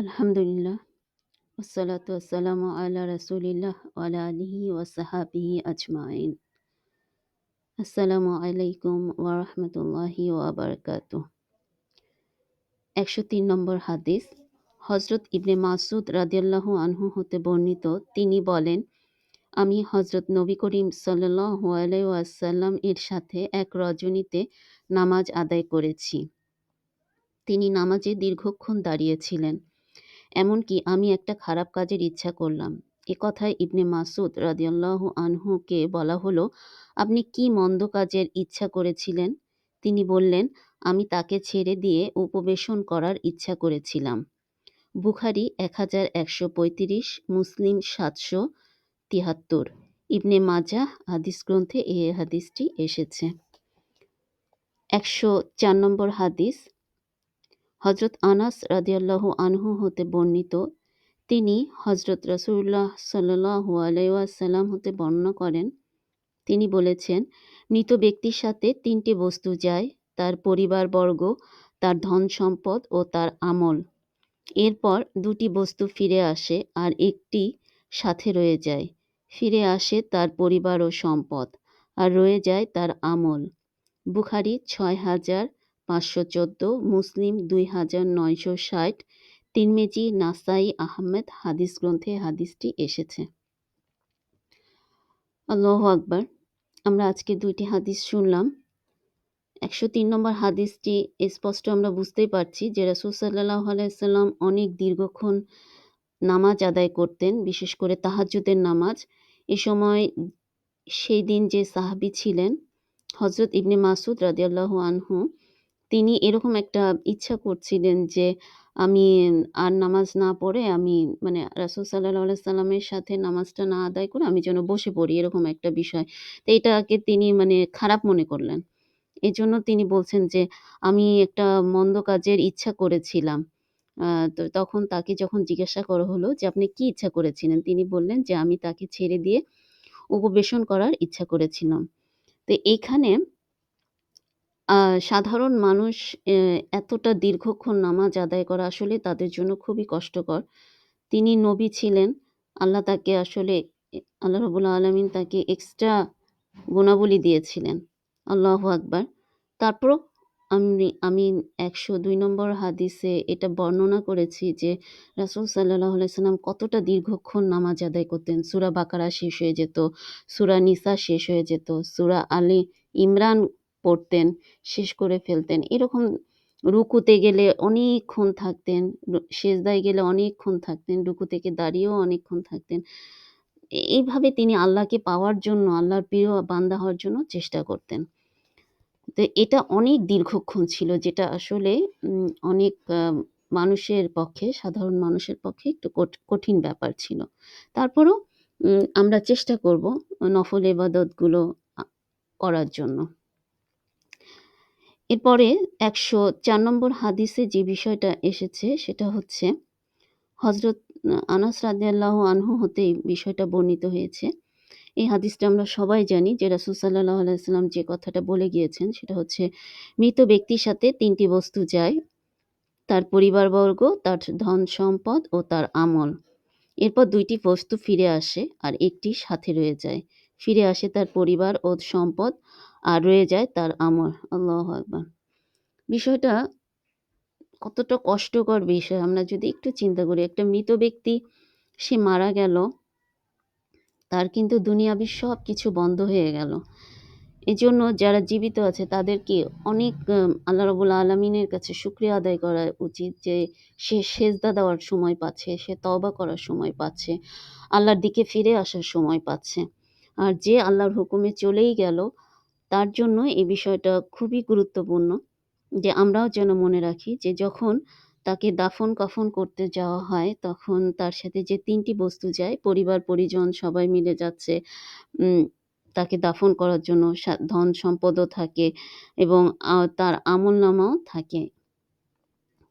আলহামদুলিল্লাহ ওসালাত আসসালামু আল্লাহ রাসুলিল্লাহ আলা আলিহি ওয়াসাহাবিহি আজমাইন আসসালামু আলাইকুম ওয়ারহমতুল্লাহি ওয়াবারকাত একশো তিন নম্বর হাদিস হজরত ইবনে মাসুদ রাদিয়াল্লাহ আনহু হতে বর্ণিত, তিনি বলেন, আমি হজরত নবী করিম সাল্লাহ আলাইসাল্লাম এর সাথে এক রজনীতে নামাজ আদায় করেছি। তিনি নামাজে দীর্ঘক্ষণ দাঁড়িয়েছিলেন। এমনকি আমি একটা খারাপ কাজের ইচ্ছা করলাম। এ কথায় ইবনে মাসুদ রাদিয়াল্লাহু আনহুকে বলা হলো, আপনি কি মন্দ কাজের ইচ্ছা করেছিলেন? তিনি বললেন, আমি তাকে ছেড়ে দিয়ে উপবেশন করার ইচ্ছা করেছিলাম। বুখারি এক হাজার একশো পঁয়ত্রিশ, মুসলিম সাতশো তিয়াত্তর ইবনে মাজা হাদিস গ্রন্থে এ হাদিসটি এসেছে। একশো চার নম্বর হাদিস হজরত আনাস রাদিয়াল্লাহু আনহু হতে বর্ণিত। তিনি হজরত রসুল্লাহ সাল্লাহু আলাইসাল্লাম হতে বর্ণনা করেন। তিনি বলেছেন, মৃত ব্যক্তির সাথে তিনটি বস্তু যায়, তার পরিবারবর্গ, তার ধন সম্পদ ও তার আমল। এরপর দুটি বস্তু ফিরে আসে আর একটি সাথে রয়ে যায়। ফিরে আসে তার পরিবার ও সম্পদ আর রয়ে যায় তার আমল। বুখারি ছয় হাজার পাঁচশো চোদ্দ, মুসলিম দুই হাজার নয়শো ষাট তিনমেজি নাসাই আহমেদ হাদিস গ্রন্থে হাদিসটি এসেছে। আল্লাহ আকবার, আমরা আজকে দুইটি হাদিস শুনলাম। একশো তিন নম্বর হাদিসটি স্পষ্ট আমরা বুঝতেই পারছি যে রাসুল সাল্লাহ আলাইসাল্লাম অনেক দীর্ঘক্ষণ নামাজ আদায় করতেন, বিশেষ করে তাহাজুদের নামাজ। এ সময় সেই দিন যে সাহাবি ছিলেন হজরত ইবনে মাসুদ রাদিয়াল্লাহু আনহু তিনি এরকম একটা ইচ্ছা করছিলেন যে, আমি আর নামাজ না পড়ে আমি মানে রাসুল সাল্লাহ সাল্লামের সাথে নামাজটা না আদায় করে আমি যেন বসে পড়ি, এরকম একটা বিষয়। তো এটাকে তিনি মানে খারাপ মনে করলেন। এই জন্য তিনি বলছেন যে, আমি একটা মন্দ কাজের ইচ্ছা করেছিলাম। তো তখন তাকে যখন জিজ্ঞাসা করা হলো যে, আপনি কি ইচ্ছা করেছিলেন? তিনি বললেন যে, আমি তাকে ছেড়ে দিয়ে উপবেশন করার ইচ্ছা করেছিলাম। তো এইখানে সাধারণ মানুষ এতটা দীর্ঘক্ষণ নামাজ আদায় করা আসলে তাদের জন্য খুবই কষ্টকর। তিনি নবী ছিলেন। আল্লাহ তাকে আসলে, আল্লাহ রবুল্লা আলমিন তাকে এক্সট্রা গুণাবলী দিয়েছিলেন। আল্লাহ আকবার। তারপরও আমি আমি একশো দুই নম্বর হাদিসে এটা বর্ণনা করেছি যে, রাসুল সাল্লাহ সাল্লাম কতটা দীর্ঘক্ষণ নামাজ আদায় করতেন। সুরা বাকারা শেষ হয়ে যেত, সুরা নিসা শেষ হয়ে যেত, সুরা আলী ইমরান পড়তেন, শেষ করে ফেলতেন। এরকম রুকুতে গেলে অনেকক্ষণ থাকতেন সেজদায় গেলে অনেকক্ষণ থাকতেন, রুকু থেকে দাঁড়িয়েও অনেকক্ষণ থাকতেন। এইভাবে তিনি আল্লাহকে পাওয়ার জন্য, আল্লাহর প্রিয় বান্দা হওয়ার জন্য চেষ্টা করতেন। তো এটা অনেক দীর্ঘক্ষণ ছিল, যেটা আসলে অনেক মানুষের পক্ষে, সাধারণ মানুষের পক্ষে একটু কঠিন ব্যাপার ছিল। তারপরও আমরা চেষ্টা করব নফল এবাদতগুলো করার জন্য। এরপরে একশো চার নম্বর হাদিসে যে বিষয়টা এসেছে সেটা হচ্ছে হজরত আনাস রাদিয়াল্লাহ আনহু হতে বিষয়টা বর্ণিত হয়েছে। এই হাদিসটা আমরা সবাই জানি যে রাসুল সাল্লাহ আলাইসাল্লাম যে কথাটা বলে গিয়েছেন সেটা হচ্ছে, মৃত ব্যক্তির সাথে তিনটি বস্তু যায়, তার পরিবারবর্গ, তার ধন সম্পদ ও তার আমল। এরপর দুইটি বস্তু ফিরে আসে আর একটি সাথে রয়ে যায়। ফিরে আসে তার পরিবার ও সম্পদ রয়ে যায় তার আমল। আল্লাহ আকবার। বিষয়টা কতটা কষ্টকর বিষয়, আমরা যদি একটু চিন্তা করি, একটা মৃত ব্যক্তি, সে মারা গেল, তার কিন্তু দুনিয়াবি সব কিছু বন্ধ হয়ে গেল। এজন্য যারা জীবিত আছে, তাদেরকে অনেক আল্লাহ রবুল্লা আলমিনের কাছে শুক্রিয়া আদায় করা উচিত যে, সে সেজদা দেওয়ার সময় পাচ্ছে, সে তবা করার সময় পাচ্ছে, আল্লাহর দিকে ফিরে আসার সময় পাচ্ছে। আর যে আল্লাহর হুকুমে চলেই গেল তার জন্য এই বিষয়টা খুবই গুরুত্বপূর্ণ যে আমরাও যেন মনে রাখি যে যখন তাকে দাফন কাফন করতে যাওয়া হয়, তখন তার সাথে যে তিনটি বস্তু যায়, পরিবার, পরিজন সবাই মিলে যাচ্ছে তাকে দাফন করার জন্য ধন সম্পদও থাকে এবং তার আমল নামাও থাকে।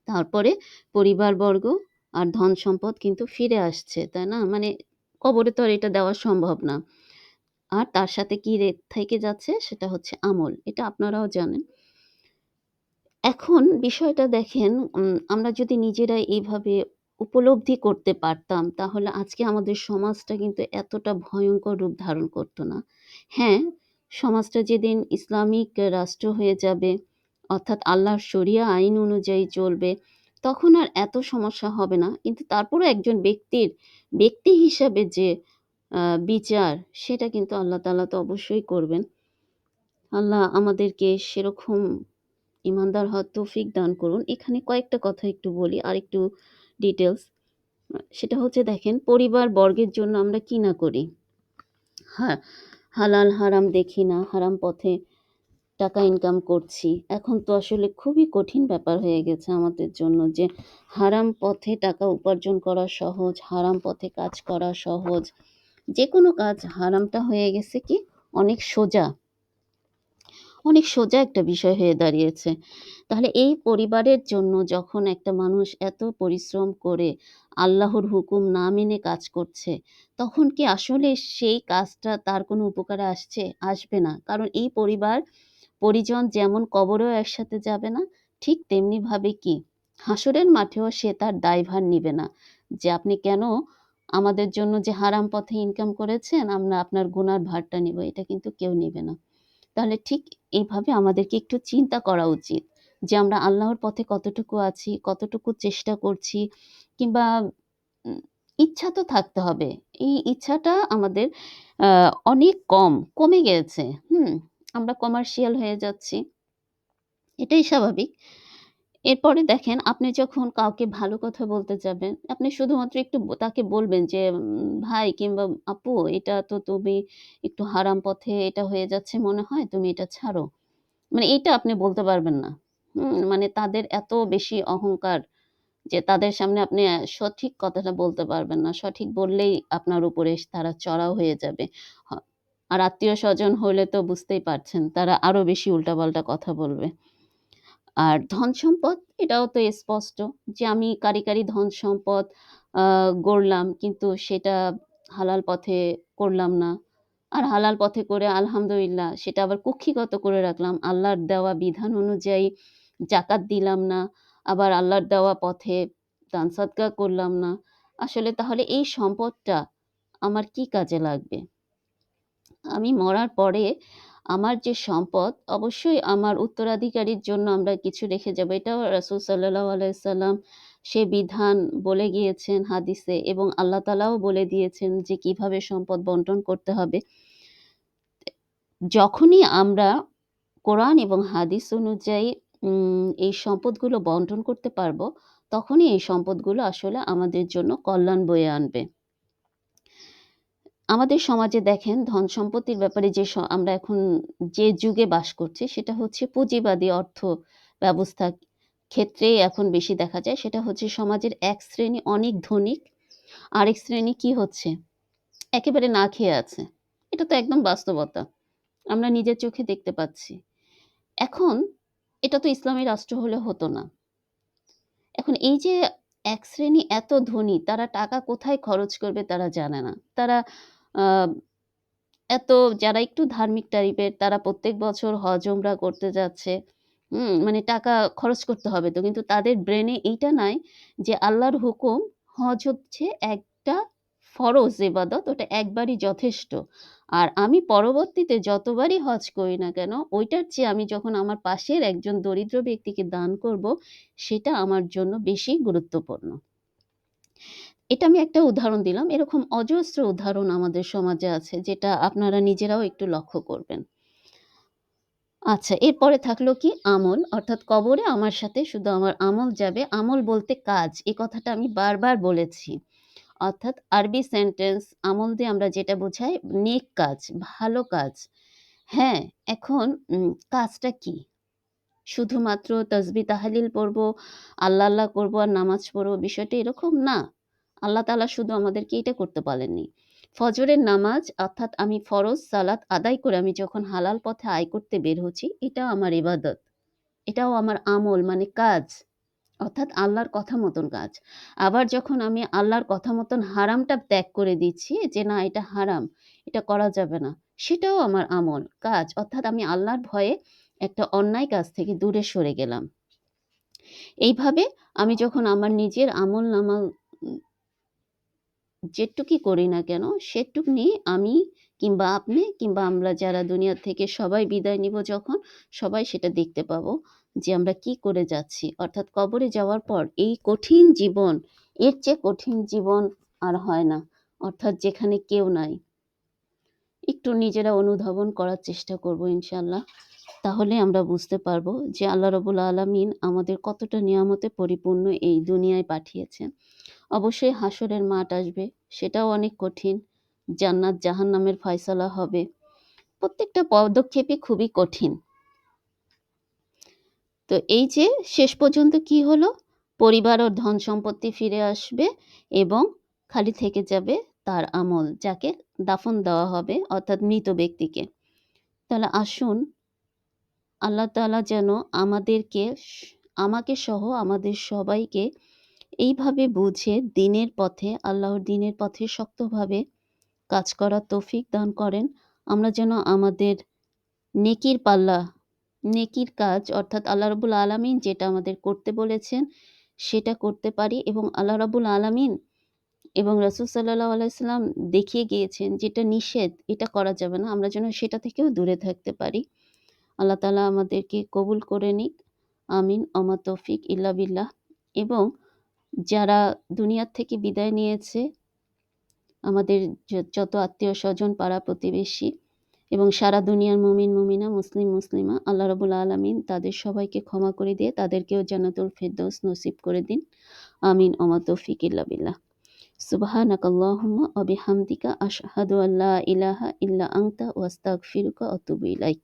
তারপরে পরিবারবর্গ আর ধন সম্পদ কিন্তু ফিরে আসছে, তাই না? মানে কবরে তো আর এটা দেওয়া সম্ভব না। আর তার সাথে কি থেকে যাচ্ছে সেটা হচ্ছে আমল। এটা আপনারাও জানেন। এখন বিষয়টা দেখেন আমরা যদি নিজেরা এইভাবে উপলব্ধি করতে পারতাম, তাহলে আজকে আমাদের সমাজটা কিন্তু এতটা ভয়ঙ্কর রূপ ধারণ করতো না। হ্যাঁ সমাজটা যেদিন ইসলামিক রাষ্ট্র হয়ে যাবে, অর্থাৎ আল্লাহর শরিয়া আইন অনুযায়ী চলবে, তখন আর এত সমস্যা হবে না। কিন্তু তারপরে একজন ব্যক্তির, ব্যক্তি হিসাবে যে বিচার, সেটা কিন্তু আল্লাহ তালা তো অবশ্যই করবেন। আল্লাহ আমাদেরকে সেরকম ইমানদার হওয়ার তৌফিক দান করুন। এখানে কয়েকটা কথা একটু বলি, আর একটু ডিটেলস সেটা হচ্ছে দেখেন, পরিবার বর্গের জন্য আমরা কি না করি? হ্যাঁ হালাল হারাম দেখি না, হারাম পথে টাকা ইনকাম করছি। এখন তো আসলে খুবই কঠিন ব্যাপার হয়ে গেছে আমাদের জন্য যে হারাম পথে টাকা উপার্জন করা সহজ, হারাম পথে কাজ করা সহজ। যে কোনো কাজ হারামটা হয়ে গেছে কি? অনেক সোজা। অনেক সোজা একটা বিষয় হয়ে দাঁড়িয়েছে। তাহলে এই পরিবারের জন্য যখন একটা মানুষ এত পরিশ্রম করে আল্লাহর হুকুম না মেনে কাজ করছে, তখন কি আসলে সেই কাজটা তার কোনো উপকারে আসছে? আসবে না। কারণ এই পরিবার, পরিজন যেমন কবরেও একসাথে যাবে না, ঠিক তেমনিভাবে কি? হাসরের মাঠেও সে তার দায়ভার নিবে না। যে আপনি কেন আমাদের জন্য যে হারাম পথে ইনকাম করেছেন, আমরা আপনার গুনার ভারটা নিব, এটা কিন্তু কেউ নেবে না। তাহলে ঠিক এইভাবে আমাদেরকে একটু চিন্তা করা উচিত যে আমরা আল্লাহর পথে কতটুকু আছি, কতটুকু চেষ্টা করছি, কিংবা ইচ্ছা তো থাকতে হবে। এই ইচ্ছাটা আমাদের অনেক কম, কমে গেছে। হুম, আমরা কমার্শিয়াল হয়ে যাচ্ছি। এটাই স্বাভাবিক। এরপরে দেখেন, আপনি যখন কাউকে ভালো কথা বলতে যাবেন, আপনি শুধুমাত্র একটু তাকে বলবেন যে ভাই কিংবা আপু, এটা তো তুমি একটু হারাম পথে এটা হয়ে যাচ্ছে মনে হয়, তুমি এটা ছাড়ো। মানে এটা আপনি বলতে পারবেন না। মানে তাদের এত বেশি অহংকার যে, তাদের সামনে আপনি সঠিক কথাটা বলতে পারবেন না। সঠিক বললেই আপনার উপরে তারা চড়াও হয়ে যাবে। আর আত্মীয় স্বজন হলে তো বুঝতেই পারছেন, তারা আরও বেশি উল্টাপাল্টা কথা বলবে। আর ধন সম্পদ, এটাও তো স্পষ্ট যে আমি কারি কারি ধন সম্পদ গড়লাম কিন্তু সেটা হালাল পথে করলাম না। আর হালাল পথে করে আলহামদুলিল্লাহ সেটা আবার কক্ষিগত করে রাখলাম। আল্লাহর দেওয়া বিধান অনুযায়ী জাকাত দিলাম না, আবার আল্লাহর দেওয়া পথে দান করলাম না। আসলে তাহলে এই সম্পদটা আমার কি কাজে লাগবে? আমি মরার পরে আমার যে সম্পদ, অবশ্যই আমার উত্তরাধিকারীর জন্য আমরা কিছু রেখে যাব। এটাও রাসূল সাল্লাল্লাহু আলাইহি সাল্লাম সে বিধান বলে গিয়েছেন হাদিসে এবং আল্লাহ তাআলাও বলে দিয়েছেন যে কীভাবে সম্পদ বন্টন করতে হবে। যখনই আমরা কোরআন এবং হাদিস অনুযায়ী এই সম্পদগুলো বন্টন করতে পারব, তখনই এই সম্পদগুলো আসলে আমাদের জন্য কল্যাণ বয়ে আনবে। আমাদের সমাজে দেখেন ধন সম্পত্তির ব্যাপারে যে আমরা এখন যে যুগে বাস করছি, সেটা হচ্ছে পুঁজিবাদী অর্থ ব্যবস্থা ক্ষেত্রেই এখন বেশি দেখা যায়। সেটা হচ্ছে সমাজের এক শ্রেণি অনেক ধনিক, আরেক শ্রেণি কি হচ্ছে? একেবারে না খেয়ে আছে। এটা তো একদম বাস্তবতা। আমরা নিজের চোখে দেখতে পাচ্ছি। এখন এটা তো ইসলামী রাষ্ট্র হলে হতো না। এখন এই যে এক শ্রেণি এত ধনী, তারা টাকা কোথায় খরচ করবে তারা জানে না। তারা এত যারা একটু ধার্মিক টাইপের, তারা প্রত্যেক বছর হজ ওমরা করতে যাচ্ছে। মানে টাকা খরচ করতে হবে তো। কিন্তু তাদের ব্রেনে এইটা নাই যে আল্লাহর হুকুম হজ হচ্ছে একটা ফরজ এবাদত ওটা একবারই যথেষ্ট। আর আমি পরবর্তীতে যতবারই হজ করি না কেন, ওইটার চেয়ে আমি যখন আমার পাশের একজন দরিদ্র ব্যক্তিকে দান করব, সেটা আমার জন্য বেশি গুরুত্বপূর্ণ। এটা আমি একটা উদাহরণ দিলাম। এরকম অজস্র উদাহরণ আমাদের সমাজে আছে, যেটা আপনারা নিজেরাও একটু লক্ষ্য করবেন। আচ্ছা এরপরে থাকল কি? আমল, অর্থাৎ কবরে আমার সাথে শুধু আমার আমল যাবে। আমল বলতে কাজ এই কথাটা আমি বারবার বলেছি। অর্থাৎ আরবি সেন্টেন্স আমল দিয়ে আমরা যেটা বোঝাই, নেক কাজ, ভালো কাজ। হ্যাঁ এখন কাজটা কি? শুধুমাত্র তসবি তাহালিল পড়ব, আল্লাহ আল্লাহ করব আর নামাজ পড়ব বিষয়টা এরকম না। আল্লাহ তাআলা শুধু আমাদেরকে এটা করতে বলেননি। ফজরের নামাজ অর্থাৎ আমি ফরজ সালাত আদায় করে আমি যখন হালাল পথে আয় করতে বের হচ্ছি এটা আমার ইবাদত। এটাও আমার আমল মানে কাজ। অর্থাৎ আল্লাহর কথা মতন কাজ। আবার যখন আমি আল্লাহর কথা মতন হারামটা ত্যাগ করে দিচ্ছি যে না, এটা হারাম, এটা করা যাবে না, সেটাও আমার আমল, কাজ। অর্থাৎ আমি আল্লাহর ভয়ে একটা অন্যায় কাজ থেকে দূরে সরে গেলাম। এইভাবে আমি যখন আমার নিজের আমল নামা যেটুকুই করি না কেন সেটুক নিয়ে আমি কিংবা আপনি কিংবা আমরা যারা দুনিয়া থেকে সবাই বিদায় নিব যখন, সবাই সেটা দেখতে পাবো যে আমরা কি করে যাচ্ছি। অর্থাৎ কবরে যাওয়ার পর এই কঠিন জীবন, এর চেয়ে কঠিন জীবন আর হয় না। অর্থাৎ যেখানে কেউ নাই। একটু নিজেরা অনুধাবন করার চেষ্টা করব ইনশাল্লাহ তাহলে আমরা বুঝতে পারব যে আল্লাহ রবুল আলমিন আমাদের কতটা নিয়ামতে পরিপূর্ণ এই দুনিয়ায় পাঠিয়েছেন। অবশ্যই হাসরের মাঠ আসবে, সেটাও অনেক কঠিন। জান্নাত জাহান্নামের ফয়সালা হবে। প্রত্যেকটা পদক্ষেপই খুবই কঠিন। তো এই যে শেষ পর্যন্ত কি হলো? পরিবার ও ধন সম্পত্তি ফিরে আসবে এবং খালি থেকে যাবে তার আমল, যাকে দাফন দেওয়া হবে, অর্থাৎ মৃত ব্যক্তিকে। তাহলে আসুন আল্লাহ তাআলা যেন আমাদেরকে আমাকে সহ আমাদের সবাইকে এইভাবে বুঝে দিনের পথে, আল্লাহর দিনের পথে শক্তভাবে কাজ করার তৌফিক দান করেন। আমরা যেন আমাদের নেকির পাল্লা, নেকির কাজ অর্থাৎ আল্লাহ রাবুল আলামিন যেটা আমাদের করতে বলেছেন, সেটা করতে পারি এবং আল্লাহ রাবুল আলামিন এবং রাসুল সাল্লাহ আলাইসাল্লাম দেখিয়ে গিয়েছেন যেটা নিষেধ, এটা করা যাবে না। আমরা যেন সেটা থেকেও দূরে থাকতে পারি। আল্লাহ তালা আমাদেরকে কবুল করে নিক। আমিন। অমা তৌফিক ইল্লা বিল্লাহ। এবং যারা দুনিয়ার থেকে বিদায় নিয়েছে, আমাদের যত আত্মীয় স্বজন, পাড়া প্রতিবেশী এবং সারা দুনিয়ার মুমিন, মুমিনা, মুসলিম, মুসলিমা, আল্লাহ রবুল আলমিন তাদের সবাইকে ক্ষমা করে দিয়ে তাদেরকেও জান্নাতুল ফেরদৌস নসিব করে দিন। আমিন। ওমা তৌফিক ইল্লা বিল্লাহ। সুবহানাক আল্লাহুম্মা ওয়া বিহামদিকা আশহাদু ইলাহা ইল্লা আনতা ওয়াস্তাগফিরুকা ওয়া আতুবু ইলাইক।